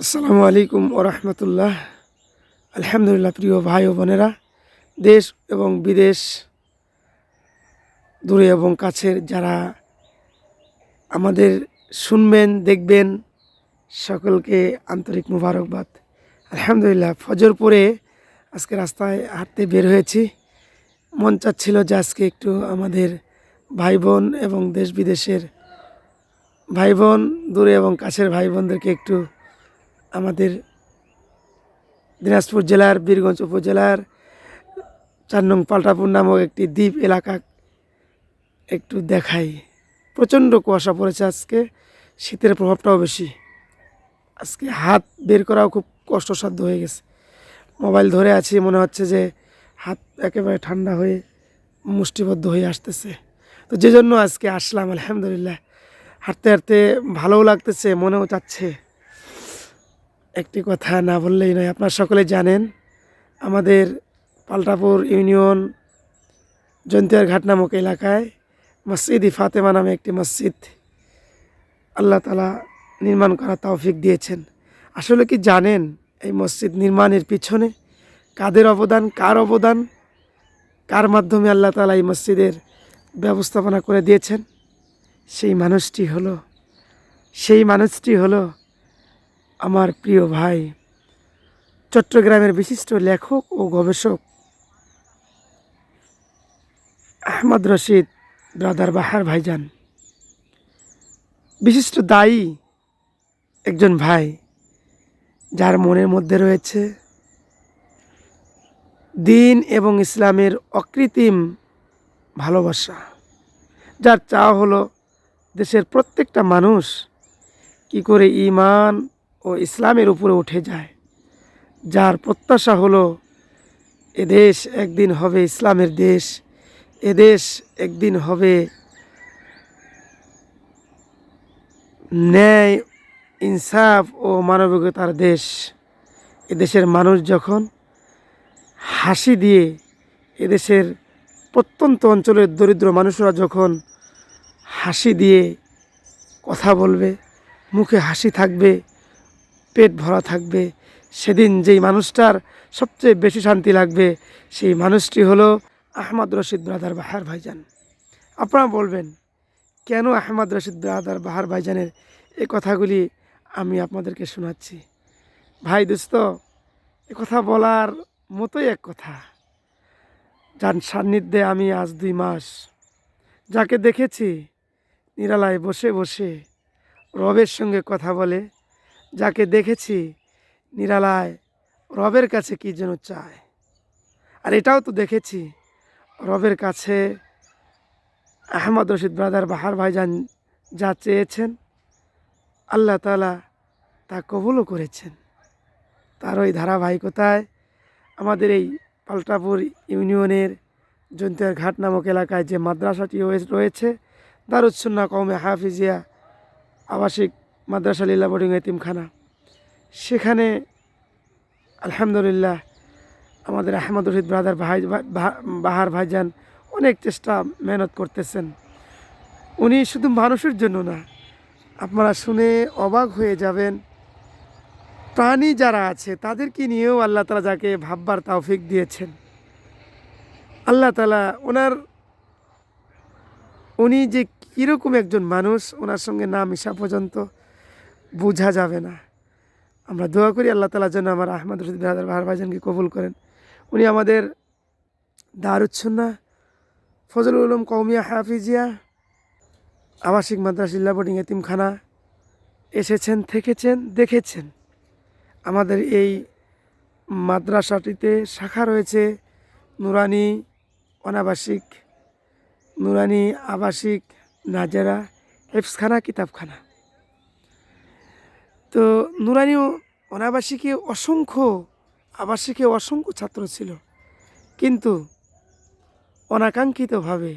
আসসালামু আলাইকুম ওরহমতুল্লাহ আলহামদুলিল্লাহ, প্রিয় ভাই ও বোনেরা, দেশ এবং বিদেশ, দূরে এবং কাছের যারা আমাদের শুনবেন, দেখবেন, সকলকে আন্তরিক মুবারকবাদ। আলহামদুলিল্লাহ, ফজর পরে আজকে রাস্তায় হাঁটতে বের হয়েছি। মন চাচ্ছিল যে আজকে একটু আমাদের ভাই বোন এবং দেশ বিদেশের ভাই বোন দূরে এবং কাছের ভাই বোনদেরকে একটু আমাদের দিনাজপুর জেলার, বীরগঞ্জ উপজেলার, চার নং পাল্টাপুর নামক একটি দ্বীপ এলাকা একটু দেখাই। প্রচণ্ড কুয়াশা পড়েছে আজকে, শীতের প্রভাবটাও বেশি। আজকে হাত বের করাও খুব কষ্টসাধ্য হয়ে গেছে। মোবাইল ধরে আছি, মনে হচ্ছে যে হাত একেবারে ঠান্ডা হয়ে মুষ্টিবদ্ধ হয়ে আসতেছে। তো যে জন্য আজকে আসলাম, আলহামদুলিল্লাহ। হাঁটতে হাঁটতে ভালোও লাগতেছে, মনেও চাচ্ছে। একটি কথা না বললেই নয়, আপনারা সকলে জানেন, আমাদের পাল্টাপুর ইউনিয়ন জন্তিয়ার ঘাট নামক এলাকায় মসজিদ ই ফাতেমা নামে একটি মসজিদ আল্লাহ তালা নির্মাণ করা তৌফিক দিয়েছেন। আসলে কি জানেন এই মসজিদ নির্মাণের পিছনে কাদের অবদান, কার অবদান, কার মাধ্যমে আল্লাহ তালা এই মসজিদের ব্যবস্থাপনা করে দিয়েছেন? সেই মানুষটি হলো, সেই মানুষটি হলো আমার প্রিয় ভাই, চট্টগ্রামের বিশিষ্ট লেখক ও গবেষক আহমদ রশিদ ব্রাদার বাহার ভাইজান। বিশিষ্ট দায়ী একজন ভাই, যার মনের মধ্যে রয়েছে দিন এবং ইসলামের অকৃত্রিম ভালোবাসা, যার চাওয়া হলো দেশের প্রত্যেকটা মানুষ কি করে ইমান ও ইসলামের উপরে উঠে যায়। যার প্রত্যাশা হলো এদেশ একদিন হবে ইসলামের দেশ এদেশ একদিন হবে ন্যায়, ইনসাফ ও মানবিকতার দেশ। এদেশের মানুষ যখন হাসি দিয়ে এদেশের প্রত্যন্ত অঞ্চলের দরিদ্র মানুষরা যখন হাসি দিয়ে কথা বলবে, মুখে হাসি থাকবে পেট ভরা থাকবে। সেদিন যেই মানুষটার সবচেয়ে বেশি শান্তি লাগবে, সেই মানুষটি হলো আহমদ রশিদ ব্রাদার বাহার ভাইজান। আপনারা বলবেন, কেন আহমদ রশিদ ব্রাদার বাহার ভাইজানের এই কথাগুলি আমি আপনাদেরকে শোনাচ্ছি? ভাই দোস্ত, এ কথা বলার মতোই এক কথা। যার সান্নিধ্যে আমি আজ দুই মাস যাকে দেখেছি, নিরালায় বসে বসে রবের সঙ্গে কথা বলে যাকে দেখেছি, নিরালায় রবের কাছে কি যেন চায়? আর এটাও তো দেখেছি, রবের কাছে আহমদ রশিদ ব্রাদার বাহার ভাইজান যা চেয়েছেন, আল্লাহ তালা তা কবুলও করেছেন। তার ওই ধারাবাহিকতায় আমাদের এই পাল্টাপুর ইউনিয়নের জন্তিয়ার ঘাট নামক এলাকায় যে মাদ্রাসাটি রয়েছে দারুচ্ছন্না কৌমে হাফিজিয়া আবাসিক মাদ্রাসা লীলা বোর্ডিং এতিমখানা। সেখানে আলহামদুলিল্লাহ আমাদের আহমদ রশিদ ব্রাদার ভাই বাহার ভাইজান অনেক চেষ্টা মেহনত করতেছেন। উনি শুধু মানুষের জন্য না, আপনারা শুনে অবাক হয়ে যাবেন। প্রাণী যারা আছে, তাদেরকে নিয়েও আল্লাহ তালা যাকে ভাববার তাওফিক দিয়েছেন। আল্লাহ তালা ওনার উনি যে কীরকম একজন মানুষ, ওনার সঙ্গে না মিশা পর্যন্ত বোঝা যাবে না। আমরা দোয়া করি আল্লাহ তালার জন্য আমার আহমদ রশিদ বাহাদার বাহার ভাইজানকে কবুল করেন। উনি আমাদের দারুচ্ছন্না ফজলুল উলুম কৌমিয়া হাফিজিয়া, আবাসিক মাদ্রাসিল্লা বোর্ডিং এতিমখানা এসেছেন, থেকেছেন, দেখেছেন। আমাদের এই মাদ্রাসাটিতে শাখা রয়েছে নুরানি অনাবাসিক, নুরানি আবাসিক, নাজেরা হেফসখানা কিতাবখানা। তো নুরানি অনাবাসিকে অসংখ্য আবাসিকে অসংখ্য ছাত্র ছিল। কিন্তু অনাকাঙ্ক্ষিতভাবে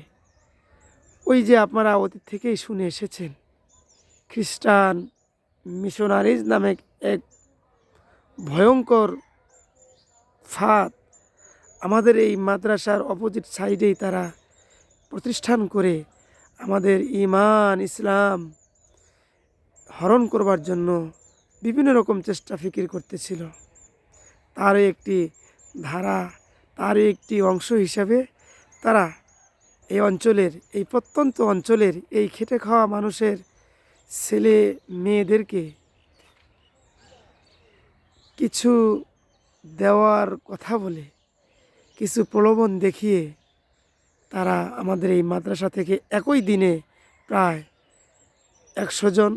ওই যে আপনারা অতীত থেকেই শুনে এসেছেন, খ্রিস্টান মিশনারিজ নামে এক ভয়ঙ্কর ফাঁদ আমাদের এই মাদ্রাসার অপোজিট সাইডেই তারা প্রতিষ্ঠান করে আমাদের ইমান, ইসলাম হরণ করবার জন্য বিভিন্ন রকম চেষ্টা ফিকির করতেছিল। তারই একটি ধারা, তারই একটি অংশ হিসাবে তারা এই অঞ্চলের, এই প্রত্যন্ত অঞ্চলের এই খেটে খাওয়া মানুষের ছেলে মেয়েদেরকে কিছু দেওয়ার কথা বলে, কিছু প্রলোভন দেখিয়ে তারা আমাদের এই মাদ্রাসা থেকে একই দিনে প্রায় একশো জন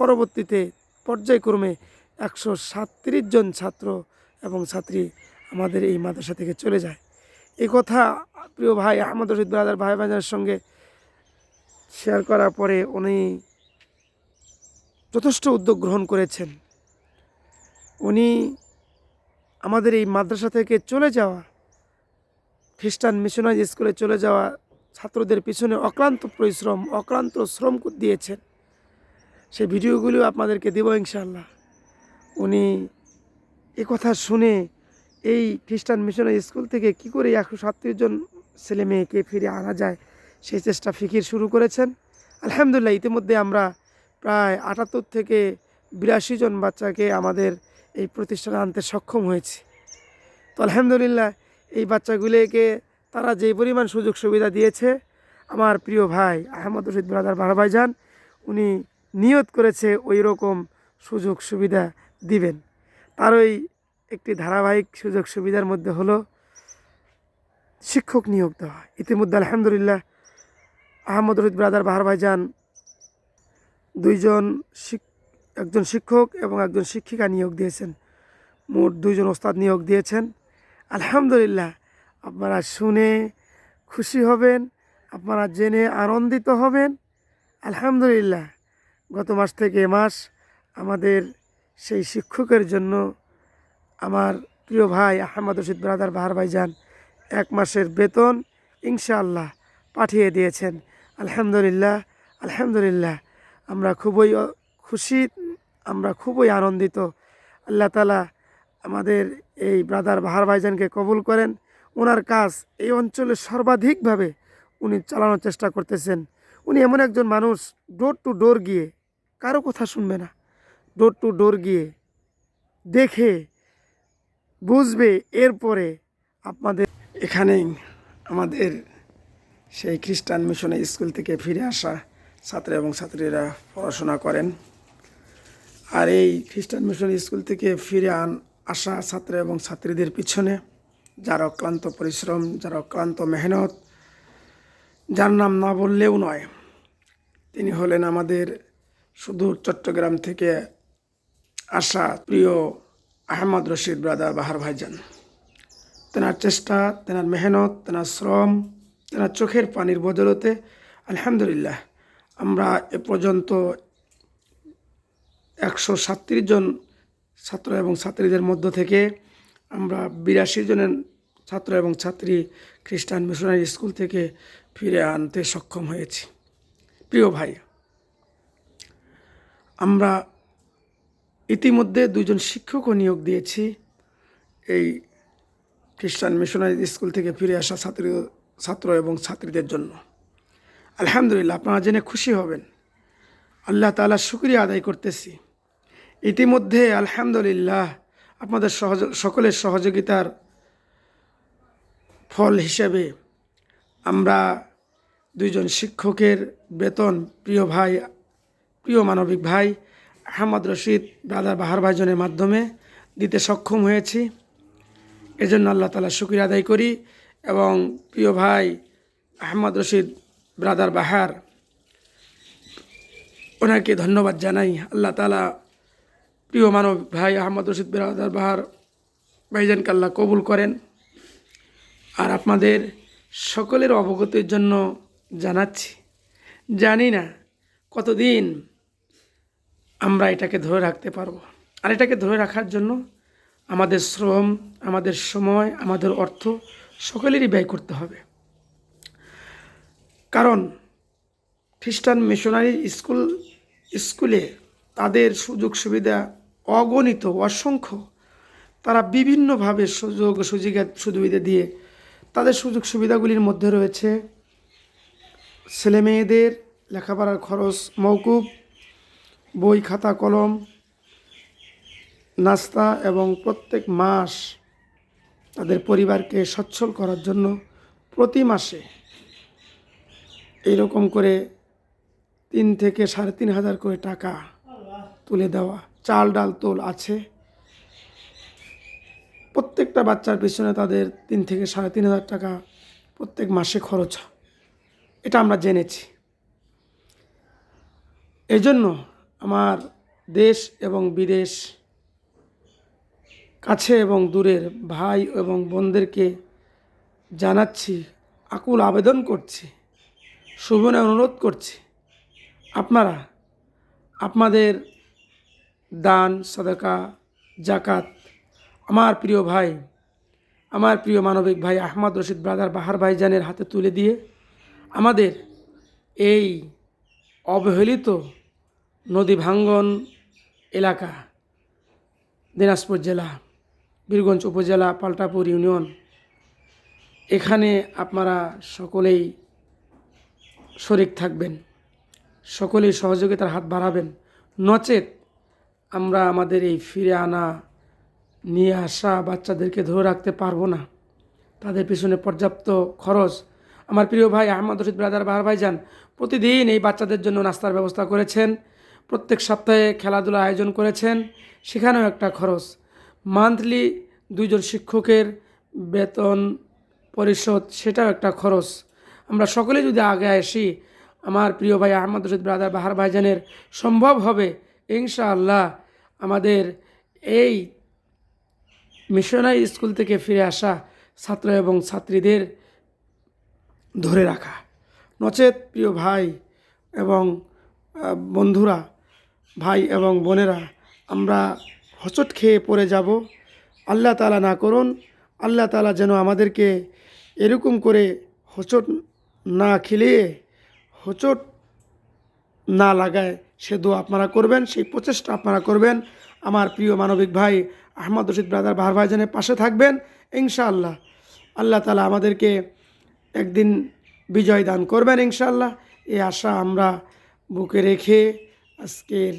পরবর্তীতে পর্যায়ক্রমে একশো সাতত্রিশ জন ছাত্র এবং ছাত্রী আমাদের এই মাদ্রাসা থেকে চলে যায়। এই কথা প্রিয় ভাই আহমদ রশিদ ব্রাদার ভাই ভাইজানের সঙ্গে শেয়ার করার পরে উনি যথেষ্ট উদ্যোগ গ্রহণ করেছেন। উনি আমাদের এই মাদ্রাসা থেকে চলে যাওয়া, খ্রিস্টান মিশনারি স্কুলে চলে যাওয়া ছাত্রদের পিছনে অক্লান্ত পরিশ্রম, অক্লান্ত শ্রম দিয়েছেন। সেই ভিডিওগুলিও আপনাদেরকে দেব ইনশাল্লাহ উনি এ কথা শুনে এই খ্রিস্টান মিশনারি স্কুল থেকে কি করে একশো সাতত্রিশ জন ছেলে মেয়েকে ফিরে আনা যায় সেই চেষ্টা ফিকির শুরু করেছেন। আলহামদুলিল্লাহ, ইতিমধ্যে আমরা প্রায় আটাত্তর থেকে বিরাশি জন বাচ্চাকে আমাদের এই প্রতিষ্ঠানে আনতে সক্ষম হয়েছি। তো আলহামদুলিল্লাহ, এই বাচ্চাগুলিকে তারা যে পরিমাণ সুযোগ সুবিধা দিয়েছে, আমার প্রিয় ভাই আহমদ রশিদ ব্রাদার বাড়া ভাইজান উনি নিয়ত করেছে ওই রকম সুযোগ সুবিধা দিবেন। তারই একটি ধারাবাহিক সুযোগ সুবিধার মধ্যে হলো শিক্ষক নিয়োগ দেওয়া। ইতিমধ্যে আলহামদুলিল্লাহ আহমদ রশিদ ব্রাদার বাহার ভাইজান দুইজন একজন শিক্ষক এবং একজন শিক্ষিকা নিয়োগ দিয়েছেন। মোট দুইজন ওস্তাদ নিয়োগ দিয়েছেন। আলহামদুলিল্লাহ আপনারা শুনে খুশি হবেন, আপনারা জেনে আনন্দিত হবেন। আলহামদুলিল্লাহ। গত মাস থেকে এ মাস আমাদের সেই শিক্ষকের জন্য আমার প্রিয় ভাই আহমদ রশিদ ব্রাদার বাহার ভাইজান এক মাসের বেতন ইনশাআল্লাহ পাঠিয়ে দিয়েছেন। আলহামদুলিল্লাহ আলহামদুলিল্লাহ। আমরা খুবই খুশি, আমরা খুবই আনন্দিত। আল্লাহ তালা আমাদের এই ব্রাদার বাহার ভাইজানকে কবুল করেন। ওনার কাজ এই অঞ্চলে সর্বাধিকভাবে উনি চালানোর চেষ্টা করতেছেন। উনি এমন একজন মানুষ ডোর টু ডোর গিয়ে কারও কথা শুনবে না। ডোর টু ডোর গিয়ে দেখে, বুঝবে এরপরে আপনাদের এখানেই আমাদের সেই খ্রিস্টান মিশনে স্কুল থেকে ফিরে আসা ছাত্র এবং ছাত্রীরা পড়াশোনা করেন। আর এই খ্রিস্টান মিশন স্কুল থেকে ফিরে আন, আসা ছাত্র এবং ছাত্রীদের পিছনে যার অক্লান্ত পরিশ্রম, যার অক্লান্ত মেহনত, যার নাম না বললেও নয়, তিনি হলেন আমাদের সুদূর চট্টগ্রাম থেকে আসা প্রিয় আহমদ রশিদ ব্রাদার বাহার ভাইজান। তেনার চেষ্টা, তেনার মেহনত, তেনার শ্রম, তেনার চোখের পানির বদলতে আলহামদুলিল্লাহ আমরা এ পর্যন্ত একশো সাতত্রিশ জন ছাত্র এবং ছাত্রীদের মধ্য থেকে আমরা বিরাশি জনের ছাত্র এবং ছাত্রী খ্রিস্টান মিশনারি স্কুল থেকে ফিরে আনতে সক্ষম হয়েছি। প্রিয় ভাই আমরা ইতিমধ্যে দুজন শিক্ষকও নিয়োগ দিয়েছি। এই খ্রিস্টান মিশনারি স্কুল থেকে ফিরে আসা ছাত্র ছাত্র এবং ছাত্রীদের জন্য। আলহামদুলিল্লাহ, আপনারা জেনে খুশি হবেন। আল্লাহ তাআলা শুক্রিয়া আদায় করতেছি। ইতিমধ্যে আলহামদুলিল্লাহ আপনাদের সহজ, সকলের সহযোগিতার ফল হিসেবে আমরা দুইজন শিক্ষকের বেতন, প্রিয় ভাই প্রিয় মানবিক ভাই, আহমদ রশিদ ব্রাদার বাহার ভাইজনের মাধ্যমে দিতে সক্ষম হয়েছি। এজন্য আল্লাহ তালা শুক্রিয়া আদায় করি এবং প্রিয় ভাই আহমদ রশিদ ব্রাদার বাহার, ওনাকে ধন্যবাদ জানাই। আল্লাহ তালা প্রিয় মানব ভাই আহমদ রশিদ ব্রাদার বাহার ভাইজানকে আল্লাহ কবুল করেন। আর আপনাদের সকলের অবগতির জন্য জানাচ্ছি। জানি না কতদিন আমরা এটাকে ধরে রাখতে পারব। আর এটাকে ধরে রাখার জন্য আমাদের শ্রম, আমাদের সময়, আমাদের অর্থ সকলেরই ব্যয় করতে হবে। কারণ খ্রিস্টান মিশনারি স্কুল, স্কুলে তাদের সুযোগ সুবিধা অগণিত, অসংখ্য। তারা বিভিন্নভাবে সুযোগ সুযোগা সুবিধা দিয়ে তাদের সুযোগ সুবিধাগুলির মধ্যে রয়েছে ছেলে মেয়েদের লেখাপড়ার খরচ মৌকুব বই, খাতা, কলম, নাস্তা এবং প্রত্যেক মাস তাদের পরিবারকে সচ্ছল করার জন্য প্রতি মাসে এইরকম করে তিন থেকে সাড়ে তিন হাজার করে টাকা তুলে দেওয়া। চাল, ডাল, তোল আছে। প্রত্যেকটা বাচ্চার পিছনে তাদের তিন থেকে সাড়ে তিন হাজার টাকা প্রত্যেক মাসে খরচ। এটা আমরা জেনেছি। এই জন্য আমার দেশ এবং বিদেশ, কাছে এবং দূরের ভাই এবং বোনদেরকে জানাচ্ছি, আকুল আবেদন করছি শুভনে অনুরোধ করছি। আপনারা আপনাদের দান, সদকা, জাকাত আমার প্রিয় ভাই, আমার প্রিয় মানবিক ভাই আহমদ রশিদ ব্রাদার বাহার ভাইজানের হাতে তুলে দিয়ে আমাদের এই অবহেলিত নদী ভাঙ্গন এলাকা, দিনাজপুর জেলা, বীরগঞ্জ উপজেলা, পাল্টাপুর ইউনিয়ন। এখানে আপনারা সকলেই শরিক থাকবেন, সকলেই সহযোগিতার হাত বাড়াবেন। নচেত আমরা আমাদের এই ফিরে আনা, নিয়ে আসা বাচ্চাদেরকে ধরে রাখতে পারব না। তাদের পিছনে পর্যাপ্ত খরচ। আমার প্রিয় ভাই আহমদ রশিদ ব্রাদার, বাহার ভাইজান প্রতিদিন এই বাচ্চাদের জন্য নাস্তার ব্যবস্থা করেছেন। প্রত্যেক সপ্তাহে খেলাধুলা আয়োজন করেছেন। সেখানেও একটা খরচ। মান্থলি দুইজন শিক্ষকের বেতন পরিশোধ, সেটাও একটা খরচ। আমরা সকলে যদি আগে আসি, আমার প্রিয় ভাই আহমদ রশিদ ব্রাদার বাহার ভাইজানের, সম্ভব হবে ইনশাআল্লাহ আমাদের এই মিশনারি স্কুল থেকে ফিরে আসা ছাত্র এবং ছাত্রীদের ধরে রাখা। নচেত প্রিয় ভাই এবং বন্ধুরা ভাই এবং বোনেরা, আমরা হচট খেয়ে পড়ে যাব। আল্লাহ তালা না করুন, আল্লাহ তালা যেন আমাদেরকে এরকম করে হোঁচট না খেলিয়ে, হোঁচট না লাগায়। সে দোয়া আপনারা করবেন, সেই প্রচেষ্টা আপনারা করবেন। আমার প্রিয় মানবিক ভাই আহমদ রশিদ ব্রাদার বাহার ভাইজানের পাশে থাকবেন, ইনশাআল্লাহ। আল্লাহ তালা আমাদেরকে একদিন বিজয় দান করবেন, ইনশাআল্লাহ। এই আশা আমরা বুকে রেখে আজকের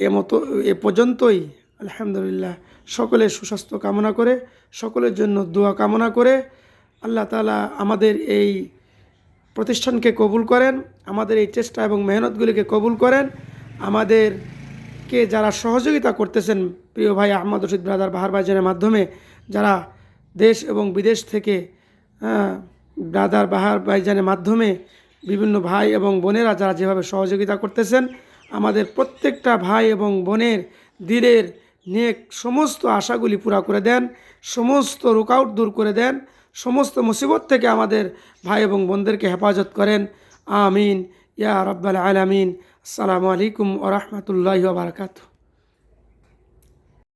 এ মতো এ পর্যন্তই। আলহামদুলিল্লাহ। সকলের সুস্বাস্থ্য কামনা করে সকলের জন্য দোয়া কামনা করে। আল্লাহ তালা আমাদের এই প্রতিষ্ঠানকে কবুল করেন আমাদের এই চেষ্টা এবং মেহনতগুলিকে কবুল করেন। আমাদেরকে যারা সহযোগিতা করতেছেন প্রিয় ভাই আহমদ রশিদ ব্রাদার বাহার ভাইজানের মাধ্যমে যারা দেশ এবং বিদেশ থেকে হ্যাঁ, ব্রাদার বাহার ভাইজানের মাধ্যমে বিভিন্ন ভাই এবং বোনেরা যারা যেভাবে সহযোগিতা করতেছেন আমাদের প্রত্যেকটা ভাই এবং বোনের দিলের নেক সমস্ত আশাগুলি পুরা করে দেন, সমস্ত রুকআউট দূর করে দেন, সমস্ত মুসিবত থেকে আমাদের ভাই এবং বোনদেরকে হেফাজত করেন। আমিন। ইয়া রব্বাল আলামিন। আসসালামু আলাইকুম ওরহমতুল্লাহ বারকাতু